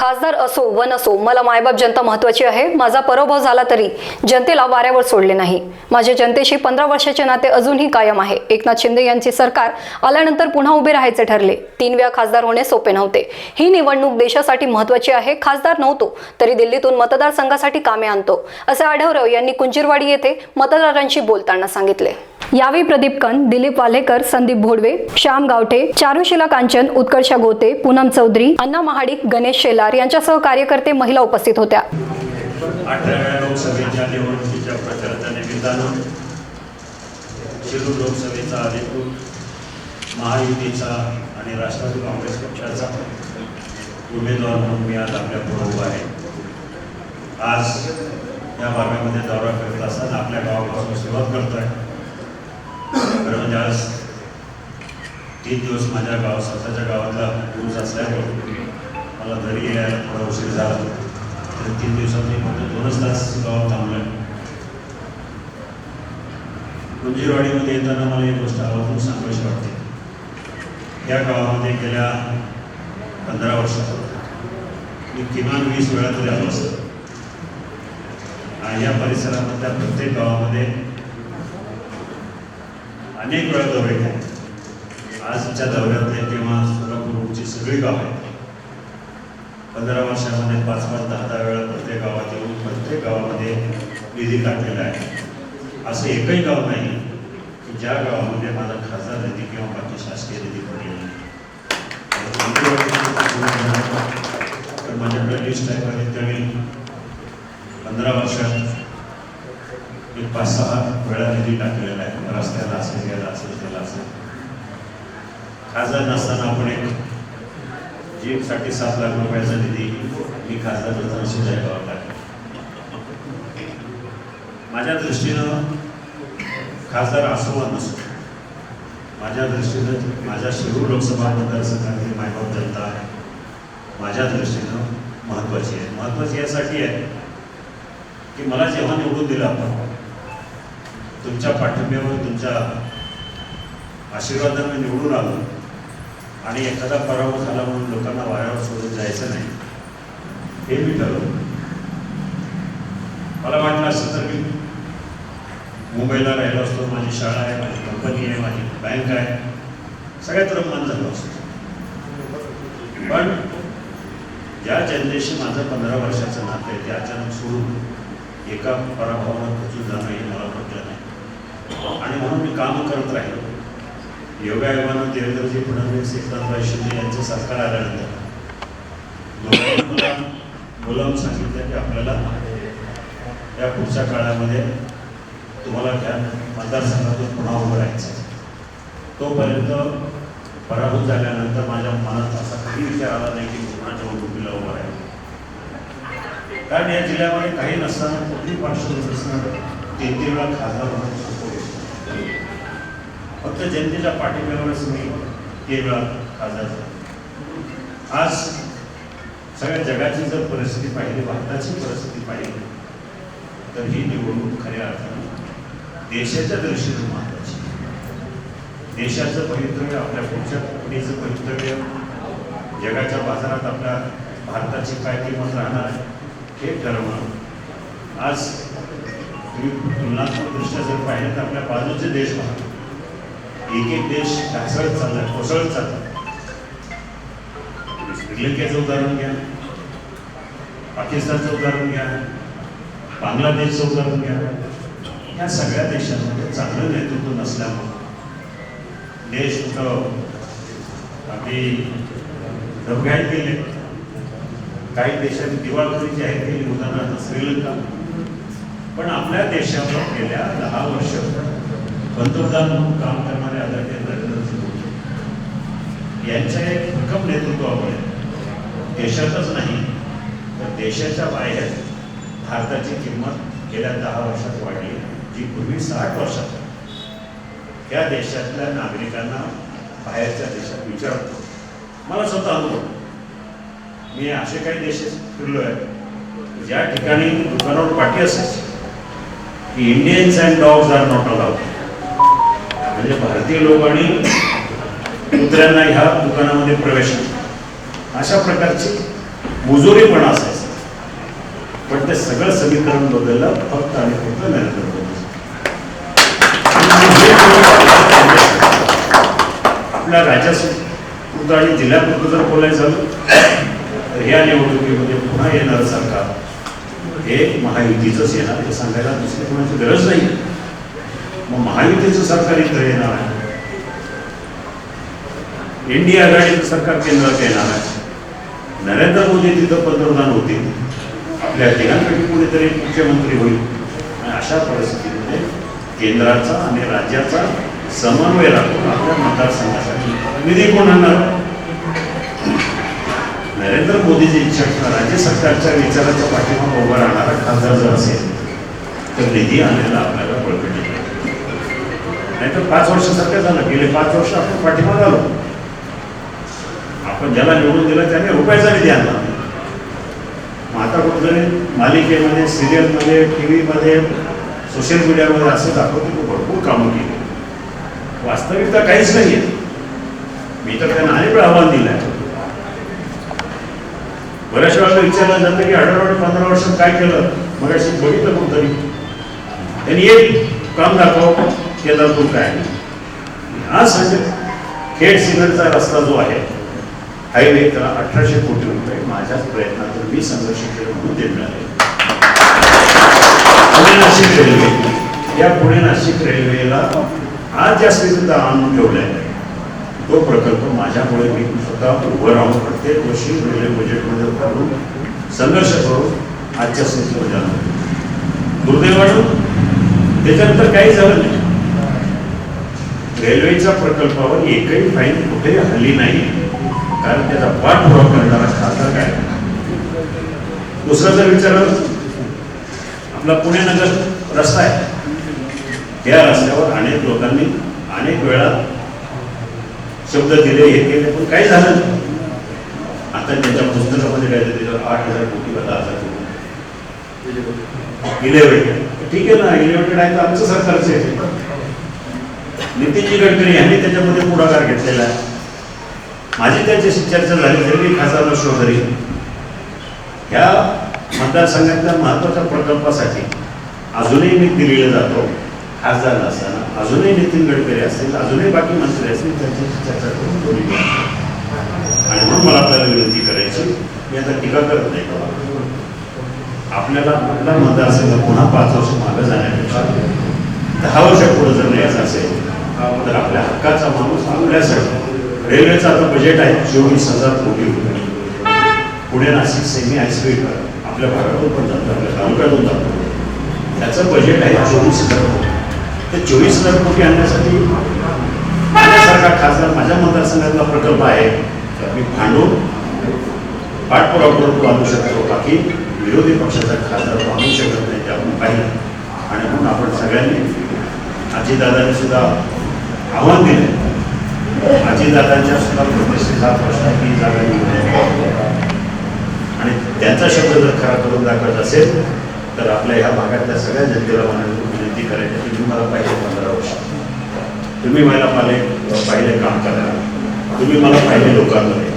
खासदार असो व नसो मला मायबाप जनता महत्वाची आहे. माझा पराभव झाला तरी जनतेला वाऱ्यावर सोडले नाही. माझ्या जनतेशी पंधरा वर्षाचे नाते अजूनही कायम आहे. एकनाथ शिंदे यांचे सरकार आल्यानंतर पुन्हा उभे राहायचे ठरले. तीन वेळा खासदार होणे सोपे नव्हते. ही निवडणूक देशासाठी महत्वाची आहे. खासदार नव्हतो तरी दिल्लीतून मतदारसंघासाठी कामे आणतो असे आढळराव यांनी कुंजीरवाडी येथे मतदारांशी बोलताना सांगितले. यावेळी प्रदीप कंद दिलीप वालेकर संदीप भोडवे श्याम गावठे चारुशिला कांचन उत्कर्षा गोते पूनम चौधरी अण्णा महाडिक गणेश शेलार यांच्यासह कार्यकर्ते महिला उपस्थित होत्या. अठराव्या लोकसभेच्या निवडणुकीच्या प्रचाराच्या निमित्तानं शिरूर लोकसभेचा अधिकृत महायुतीचा आणि राष्ट्रवादी काँग्रेस पक्षाचा उमेदवार म्हणून मी आज आपल्यापुढे उभा आहे. आज या भागामध्ये दौरा करत असताना आपल्या गावापासून सुरुवात करतोय. खरं म्हणजे आज तीन दिवस माझ्या गाव स्वतःच्या गावातला ऊस असल्यामुळे मला घरी यायला थोडा उशीर झाला. तर तीन दिवसात मी फक्त दोनच तास गावात थांबलं कुंजीरवाडीमध्ये येताना मला एक गोष्ट आवर्जून सांगायची वाटते. या गावामध्ये गेल्या पंधरा वर्षात मी किमान वीस वेळा तरी आलो असतो. आणि या परिसरामधल्या प्रत्येक गावामध्ये अनेक वेळा दौरे केले. आजच्या दौऱ्यातले किंवा सोलापूरची सगळी गावं आहेत. पंधरा वर्षामध्ये पाच पाच दहा दहा वेळा प्रत्येक गावात येऊन प्रत्येक गावामध्ये निधी काढलेला आहे. असं एकही गाव नाही की ज्या गावामध्ये माझा खासदार निधी किंवा बाकी शासकीय निधी पडलेला नाही. तर माझ्याकडे लिस्ट आहे कमीत कमी पंधरा वर्षात मी पाच सहा वेळा निधी टाकलेला आहे रस्त्याला असेल याला असेल त्याला असेल. खासदार नसताना आपण एक जीपसाठी सात लाख रुपयाचा निधी मी खासदार असताना शिजाय गावात टाकला माझ्या दृष्टीनं खासदार असो वा नसो माझ्या दृष्टीनं माझ्या शिरूर लोकसभा मतदारसंघातील मायबाप जनता माझ्या दृष्टीनं महत्त्वाची आहे. महत्त्वाची यासाठी आहे की मला जेव्हा निवडून दिलं आपण तुमच्या पाठिंब्यावर तुमच्या आशीर्वादाने निवडून आलो. आणि एखादा पराभव झाला म्हणून लोकांना वाऱ्यावर सोडून जायचं नाही. हे मी ठरवलं. मला वाटलं असं तर मी मुंबईला राहिलो असतो माझी शाळा आहे माझी कंपनी आहे माझी बँक आहे. सगळ्यात रममान झालो असतो. पण ज्या जनतेशी माझं पंधरा वर्षाचं नातं आहे ते अचानक सोडून एका पराभवावर खचून जाणं हे मला पटलं नाही. आणि म्हणून मी कामं करत राहिलो. योगायोगानं देवेंद्रजी फडणवीस एकनाथराव शिंदे यांचं सरकार आल्यानंतर मुलांना मला बोलावून सांगितलं की आपल्याला या पुढच्या काळामध्ये तुम्हाला त्या मतदारसंघातून पुन्हा उभं राहायचं तोपर्यंत पराभूत झाल्यानंतर माझ्या मनात असा काही विचार आला नाही की कोणाच्या निवडणुकीला उभं राहील. कारण या जिल्ह्यामध्ये काही नसताना कुठली पार्श्वभूमी नसताना तीन तीन वेळा खासदार फक्त जनतेच्या पाठिंब्यावरच मी तीन वेळा खासदार झालो. आज सगळ्या जगाची जर परिस्थिती पाहिली भारताची परिस्थिती पाहिली तर ही निवडणूक खऱ्या अर्थाने देशाच्या दृष्टीने महत्वाची देशाचं पवित्रव्य आपल्या पुढच्या पिढीचं पवित्रव्य जगाच्या बाजारात आपल्या भारताची काय किंमत राहणार आहे हे ठरवणं. आज तुम्ही तुलनात्मक दृष्ट्या जर पाहिलं तर आपल्या बाजूचे देश पहा एक एक देश ढासळत चाललाय कोसळत चाललाय श्रीलंकेचं उदाहरण घ्या पाकिस्तानचं उदाहरण घ्या बांगलादेशचं उदाहरण घ्या या सगळ्या देशांमध्ये चांगलं नेतृत्व नसल्यामुळं देश कुठं अगदी डबघाईत गेले काही देशांनी दिवाळखोरी जाहीर केली उदाहरणार्थ श्रीलंका पण आपल्या देशावर गेल्या दहा वर्ष पंतप्रधान म्हणून काम करणारे आदरणीय नरेंद्र मोदी यांच्या एक भक्कम नेतृत्वामुळे देशातच नाही तर देशाच्या बाहेर भारताची किंमत गेल्या दहा वर्षात वाढली जी पूर्वी साठ वर्षात या देशातल्या नागरिकांना बाहेरच्या देशात विचारतो. मला स्वतः अनुभव मी असे काही देश फिरलो आहे ज्या ठिकाणी दुकानावर पाठी असायची की Indians and dogs are not allowed म्हणजे भारतीय लोक आणि कुत्र्यांना ह्या दुकानामध्ये प्रवेश अशा प्रकारची मुजोरीपणा असायचं. पण ते सगळं समीकरण बदललं फक्त आणि फक्त नरेंद्र मोदी. आपल्या राज्यापुरतं आणि जिल्ह्यापुरतं जर बोलायचं झालं तर ह्या निवडणुकीमध्ये पुन्हा येणारं सरकार हे महायुतीचंच येणार हे सांगायला दुसरी कोणाची गरज नाही. मग महायुतीचं सरकार इथं येणार आहे. इंडिया आघाडीचं सरकार केंद्रात येणार आहे. नरेंद्र मोदी तिथं पंतप्रधान होतील. आपल्या तिघांपैकी कोणीतरी मुख्यमंत्री होईल. आणि अशा परिस्थितीमध्ये केंद्राचा आणि राज्याचा समन्वय राखून आपल्या मतदारसंघासाठी निधी कोण आणणार? नरेंद्र मोदीची इच्छा राज्य सरकारच्या विचाराच्या पाठीमागे उभा राहणारा खासदार जर असेल तर निधी आणायला आपल्याला बळकटी नाही तर पाच वर्षासारखं झालं. गेले पाच वर्ष आपण पाठिंबा आलो. आपण ज्याला निवडून दिलं त्याने रुपयाचा निधी आणला. मग आता कुठेतरी मालिकेमध्ये सिरियलमध्ये टी व्हीमध्ये सोशल मीडियामध्ये असं दाखवतो की भरपूर कामं केली. वास्तविकता काहीच नाही आहे मी तर त्यांना अनेक वेळा आव्हान दिलं आहे बऱ्याच वेळा विचारलं जातं की अठरा पंधरा वर्षात काय केलं? मग बघितलं कोणतरी. त्यांनी एक काम दाखव केलं तू काय? आज खेड सिमेंटचा रस्ता जो आहे हायवे त्याला अठराशे कोटी रुपये माझ्याच प्रयत्नातून मी संघर्ष केलं म्हणून ते मिळाले. पुणे नाशिक रेल्वे या पुणे नाशिक रेल्वेला आज ज्या स्थितीत आणून आहे तो प्रकल्प माझ्यामुळे मी स्वतः उभं राहून प्रत्येक वर्षी रेल्वे बजेटमध्ये उभारून संघर्ष करून आजच्या स्थितीमध्ये आणून दुर्दैवानं त्याच्यानंतर काही झालं नाही. रेल्वेच्या प्रकल्पावर एकही फाईन कुठेही हल्ली नाही. कारण त्याचा पाठपुरावा करणारा खासदार काय दुसरा जर विचार आपला पुणे नगर रस्ता आहे. या रस्त्यावर अनेक लोकांनी अनेक वेळा शब्द दिले हे केले पण काही झालं नाही. आता त्यांच्या पुस्तकामध्ये काय त्याच्यावर आठ हजार कोटी का दहा हजार इलेव्हेटेड ठीक आहे ना इलेव्हेटेड आहे तर आमचं सरकारचे नितीनजी गडकरी यांनी त्याच्यामध्ये पुढाकार घेतलेला आहे. माझी त्यांच्याशी चर्चा झाली तरी मी खासदार नसलो तरी. ह्या मतदारसंघातल्या महत्त्वाच्या प्रकल्पासाठी अजूनही मी दिलेला जातो खासदार असताना अजूनही नितीन गडकरी असतील अजूनही बाकी मंत्री असतील त्यांच्याशी चर्चा करून दोन्ही आणि म्हणून मला आपल्याला विनंती करायची मी आता टीका करत नाही आपल्याला आपला मतदारसंघ पुन्हा पाच वर्ष मागे जाण्यापेक्षा दहा वर्ष पुढे जर न्यायचं असेल तर आपल्या हक्काचा माणूस आपल्यासाठी. रेल्वेचं आता बजेट आहे चोवीस हजार कोटी रुपये. पुणे नाशिक सेमी हायस्पीड आपल्या भागातून पण जातं आपल्या तालुक्यातून जातो. त्याचं बजेट आहे चोवीस हजार कोटी. ते चोवीस हजार कोटी आणण्यासाठी माझ्यासारखा खासदार माझ्या मतदारसंघातला प्रकल्प आहे. तर मी भांडून पाठपुरावा करून आणू शकतो. बाकी विरोधी पक्षाचा खासदार तो आणू शकत नाही ते आपण पाहिलं. आणि म्हणून आपण सगळ्यांनी आजीदादांनी सुद्धा आव्हान दिले आजीदादांच्या सुद्धा प्रतिष्ठेचा प्रश्न आहे की ही जागा आणि त्यांचा शब्द जर खरा करून दाखवत असेल तर आपल्या ह्या भागातल्या सगळ्या जनतेला मनाने विनंती करायची तुम्ही मला पाहिजे पंधरा वर्ष. तुम्ही मला पाहिले पाहिले काम करा तुम्ही मला पाहिले लोकांमध्ये.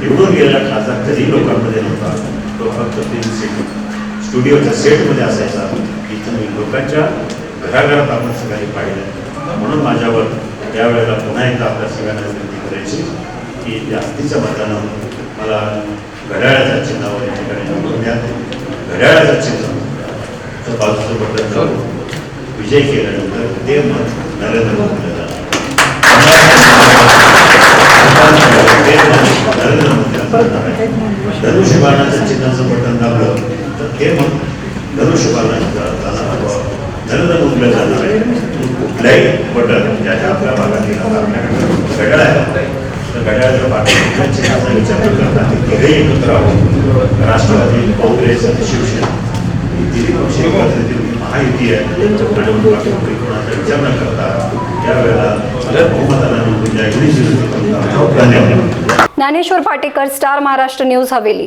निवडून गेलेला खासदार कधी लोकांमध्ये नव्हता. तो फक्त तीन सीट स्टुडिओच्या सेटमध्ये असायचा. इथं लोकांच्या घराघरात आपण सगळ्यांनी पाहिलं. म्हणून माझ्यावर त्यावेळेला पुन्हा एकदा आपल्या सगळ्यांना विनंती करायची की जास्तीच्या मतानं मला घड्याळाच्या चिन्हावर या ठिकाणी निवडून द्या. घड्याळाचं चिन्ह बाजूचं बटन विजय केल्यानंतर ते मत नरेंद्र मोदीला जाणार ते मत नरेंद्र मोदीला जाणार आहे. धनुष्यबाणाच्या चिन्हाचं बटन दाबलं तर ते मत धनुष्यबाणाच्या जाणार नरेंद्र मोदीला जाणार आहे कुठल्याही बटन ज्याच्या आपल्या भागातील आता आपल्याकडे घड्याळ आहे तर घड्याळाच्या भागात चिन्हाचा विचार न करता एकत्र आहोत राष्ट्रवादी काँग्रेस आणि शिवसेना तिन्ही पक्ष एकत्र महायुती आहे आणि कोणाचा विचार न करता धन्यवाद ज्ञानेश्वर पाटेकर स्टार महाराष्ट्र न्यूज हवेली.